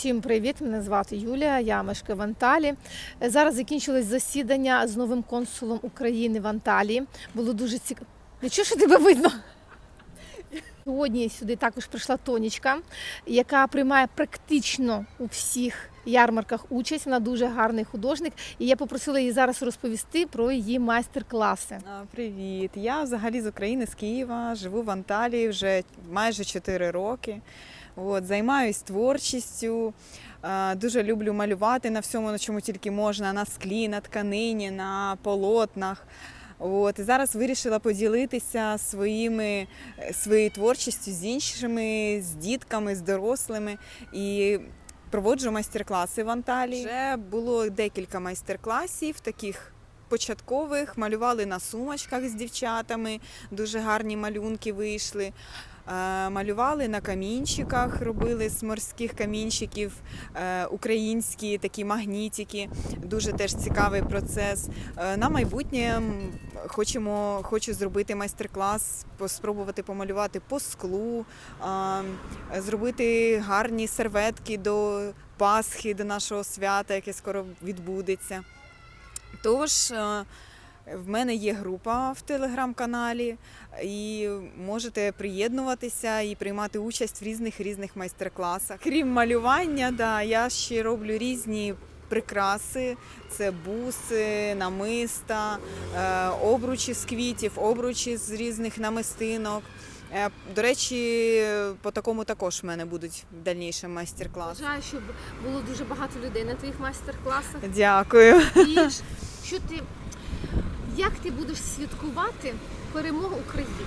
Всім привіт! Мене звати Юлія. Я мешкаю в Анталі. Е, Зараз закінчилось засідання з новим консулом України в Анталії. Було дуже цікаво. Нічого, що тебе видно. Сьогодні сюди також прийшла Тонічка, яка приймає практично у всіх ярмарках участь. Вона дуже гарний художник. І я попросила її зараз розповісти про її майстер-класи. Привіт! Я взагалі з України, з Києва, живу в Анталії вже майже 4 роки. От, займаюсь творчістю. Дуже люблю малювати на всьому, на чому тільки можна, на склі, на тканині, на полотнах. От, і зараз вирішила поділитися своїми, е, своєю творчістю з іншими, з дітками, з дорослими. І проводжу майстер-класи в Анталії. Вже було декілька майстер-класів таких початкових, малювали на сумочках з дівчатами, дуже гарні малюнки вийшли. Е, Малювали на камінчиках, робили з морських камінчиків е, українські такі магнітики. Дуже теж цікавий процес. Е, На майбутнє хочемо, хочу зробити майстер-клас, спробувати помалювати по склу, зробити гарні серветки до Пасхи, до нашого свята, яке скоро відбудеться. Тож в мене є група в телеграм-каналі, і можете приєднуватися і приймати участь в різних різних майстер-класах. Крім малювання, да, я ще роблю різні прикраси: це буси, намиста, е, обручі з квітів, обручі з різних намистинок. Е, До речі, по такому також в мене будуть дальніші майстер-класи. Бажаю, щоб було дуже багато людей на твоїх майстер-класах. Дякую. І що ти, як ти будеш святкувати перемогу України?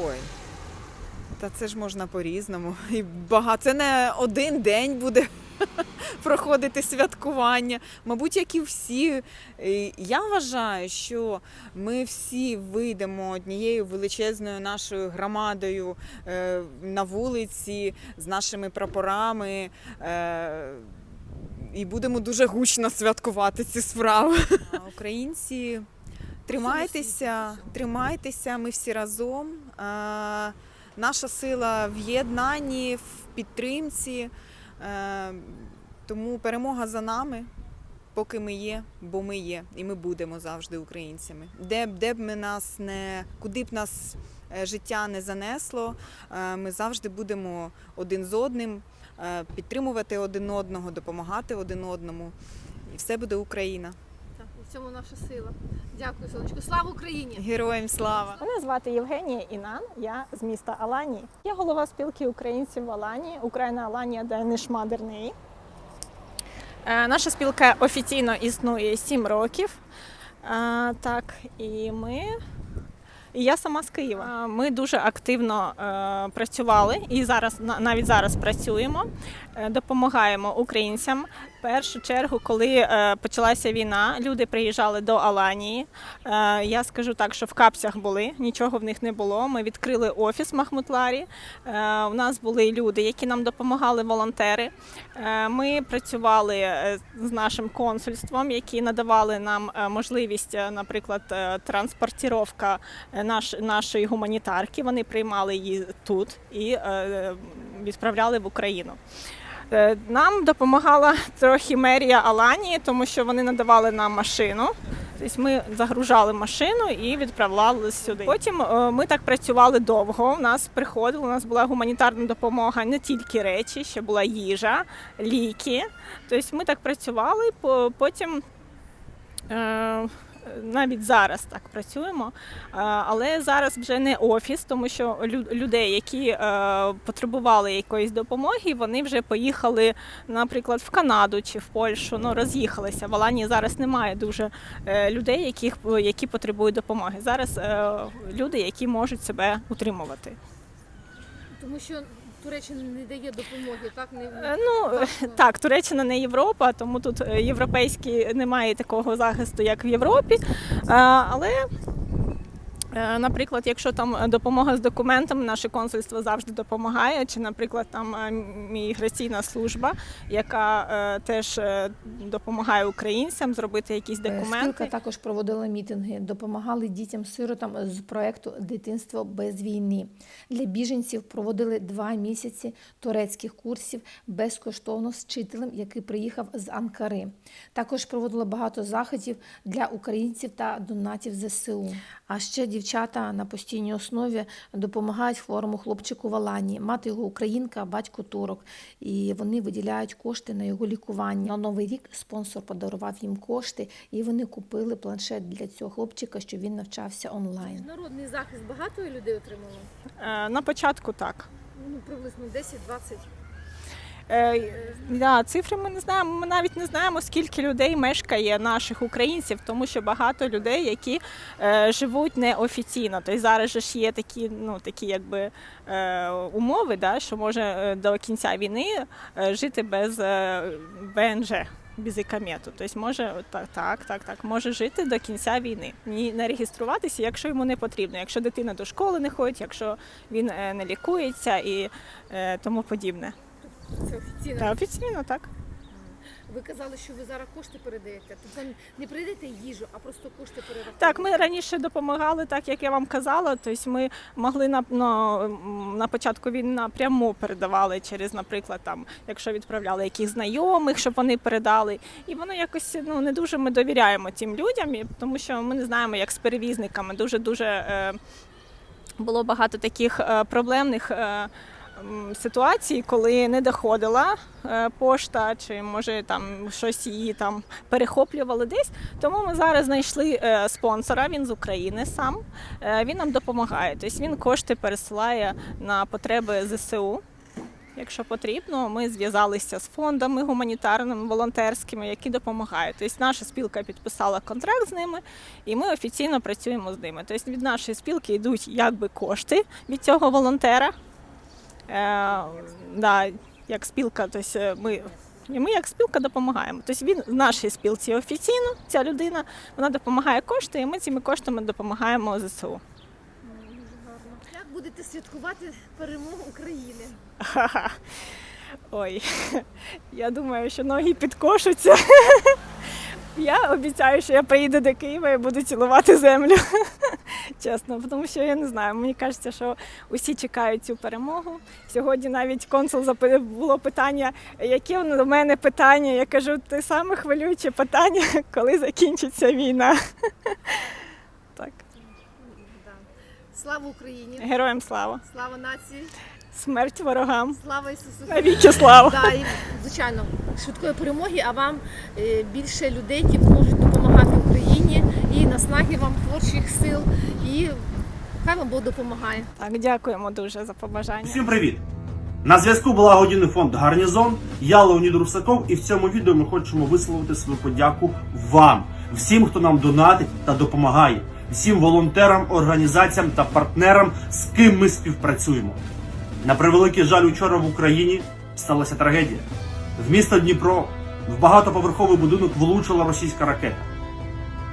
Ой. Та це ж можна по-різному. І багато. Це не один день буде проходити святкування. Мабуть, як і всі. Я вважаю, що ми всі вийдемо однією величезною нашою громадою е, на вулиці з нашими прапорами. І будемо дуже гучно святкувати ці справи. Українці, тримайтеся, тримайтеся, ми всі разом. Наша сила в єднанні, в підтримці. Е, Тому перемога за нами, поки ми є, бо ми є, і ми будемо завжди українцями. Де б де б ми нас не куди б нас е, життя не занесло, е, ми завжди будемо один з одним, підтримувати один одного, допомагати один одному. І все буде Україна. Так, в цьому наша сила. Дякую, сонечко. Слава Україні! Героям слава! Мене звати Євгенія Інан, я з міста Аланії. Я голова спілки українців в Аланії, Україна Аланія Дениш Мадерний. Е, Наша спілка офіційно існує 7 років. Е, Так, і ми. І я сама з Києва. Ми дуже активно е, працювали і зараз на- навіть зараз працюємо, е, допомагаємо українцям. Першу чергу, коли е, почалася війна, люди приїжджали до Аланії. Е, Я скажу так, що в капцях були, нічого в них не було. Ми відкрили офіс в Махмутларі. Е, У нас були люди, які нам допомагали, волонтери. Ми працювали з нашим консульством, які надавали нам можливість, наприклад, транспортіровка наш, нашої гуманітарки. Вони приймали її тут і відправляли в Україну. Е, Нам допомагала трохи мерія Аланії, тому що вони надавали нам машину. Тобто ми загружали машину і відправляли сюди. Потім е, ми так працювали довго. У нас приходило, у нас була гуманітарна допомога, не тільки речі, ще була їжа, ліки. Тобто ми так працювали, по- потім. Навіть зараз так працюємо, Е, але зараз вже не офіс, тому що лю- людей, які е, потребували якоїсь допомоги, вони вже поїхали, наприклад, в Канаду чи в Польщу. Ну роз'їхалися. В Аланії зараз немає дуже е, людей, яких які потребують допомоги. Зараз люди, які можуть себе утримувати. Тому що Туреччина не дає допомоги, так? Не, Е, Ну так, Туреччина не Європа, тому тут е, європейські немає такого захисту, як в Європі. Е, Але Наприклад, якщо там е, допомога з документами, наше консульство завжди допомагає. Чи, наприклад, там е, міграційна служба, яка е, теж е, допомагає українцям зробити якісь Е, документи. Спілка також проводила мітинги, допомагали дітям-сиротам з проекту Дитинство без війни. Для біженців проводили два місяці турецьких курсів безкоштовно з вчителем, який приїхав з Анкари. Також проводила багато заходів для українців та донатів ЗСУ. А ще дівчата на постійній основі допомагають хворому хлопчику в Алані. Мати його українка, батько турок. І вони виділяють кошти на його лікування. На новий рік спонсор подарував їм кошти, і вони купили планшет для цього хлопчика, щоб він навчався онлайн. Народний захист багато людей отримало? Е, На початку так. Ну, приблизно 10-20. Е, да, цифри ми не знаємо. Ми навіть не знаємо, скільки людей мешкає наших українців, тому що багато людей, які е, живуть неофіційно. Тобто зараз ж є такі, ну такі якби е, умови, да, що може е, до кінця війни е, жити без ВНЖ. Без ікамету. Тобто може так, так, так, так, може жити до кінця війни. Ні, не реєструватися, якщо йому не потрібно, якщо дитина до школи не ходить, якщо він не лікується і тому подібне. Це офіційно. Та офіційно так. Ви казали, що ви зараз кошти передаєте. Тобто не передаєте їжу, а просто кошти перераховуєте. Так, ми раніше допомагали, так як я вам казала. Тобто ми могли на, м, на початку війни напряму передавали через, наприклад, там, якщо відправляли якихось знайомих, щоб вони передали. І воно якось ну не дуже ми довіряємо тим людям, тому що ми не знаємо, як з перевізниками. Дуже дуже е, було багато таких е, проблемних. Е, м, Ситуацій, коли не доходила е, пошта, чи може там щось її там перехоплювали десь. Тому ми зараз знайшли е, спонсора. Він з України сам. Е, Він нам допомагає. Тобто він кошти пересилає на потреби ЗСУ. Якщо потрібно, ми зв'язалися з фондами гуманітарними, волонтерськими, які допомагають. Тобто наша спілка підписала контракт з ними, і ми офіційно працюємо з ними. Тобто від нашої спілки йдуть якби кошти від цього волонтера. Е, да, як спілка, тобто ми. І ми як спілка допомагаємо. Тобто він в нашій спілці офіційно, ця людина, вона допомагає кошти, і ми цими коштами допомагаємо ЗСУ. Як будете святкувати перемогу України? Ха-ха. Ой, я думаю, що ноги підкошуться. Я обіцяю, що я приїду до Києва і буду цілувати землю. Чесно, тому що я не знаю. Мені кажеться, що усі чекають цю перемогу. Сьогодні навіть консул було питання, яке до мене питання. Я кажу, те саме хвилююче питання, коли закінчиться війна. Так, Слава Україні! героям слава, Слава нації! смерть ворогам, Слава Ісусу! Навіки слава. Да, і, звичайно, швидкої перемоги, а вам е, більше людей, які можуть допомагати Україні, і наснаги вам творчих сил, і хай вам Бог допомагає. Так, дякуємо дуже за побажання. Всім привіт! На зв'язку благодійний фонд Гарнізон. Я Леонід Русаков, і в цьому відео ми хочемо висловити свою подяку вам, всім, хто нам донатить та допомагає, всім волонтерам, організаціям та партнерам, з ким ми співпрацюємо. На превеликий жаль, учора в Україні сталася трагедія. В місто Дніпро в багатоповерховий будинок влучила російська ракета.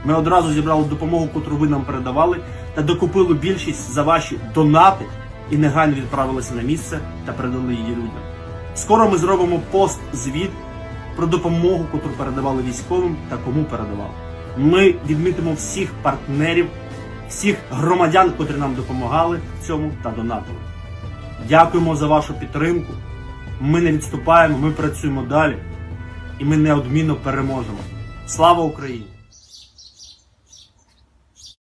Ми одразу зібрали допомогу, котру ви нам передавали, та докупили більшість за ваші донати і негайно відправилися на місце та передали її людям. Скоро ми зробимо пост-звіт про допомогу, котру передавали військовим та кому передавали. Ми відмітимо всіх партнерів, всіх громадян, котрі нам допомагали в цьому та донатили. Дякуємо за вашу підтримку. Ми не відступаємо, ми працюємо далі, і ми неодмінно переможемо. Слава Україні!